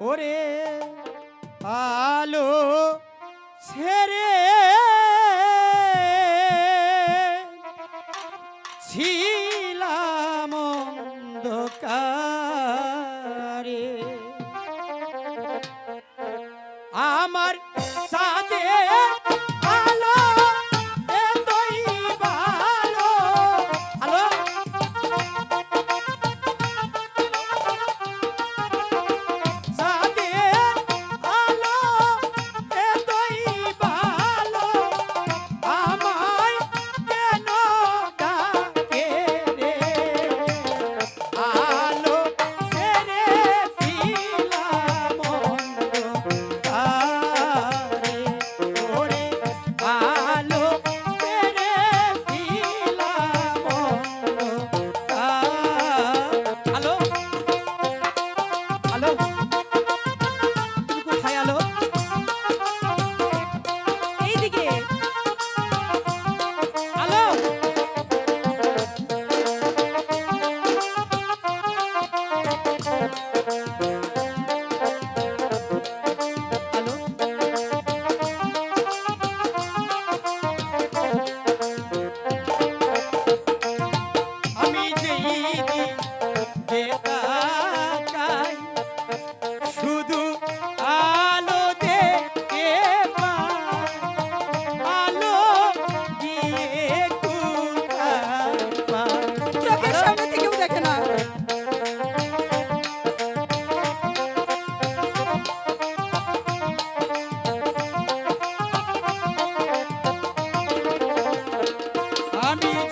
ওরে আলো ছেড়ে i Amen.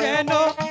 que no.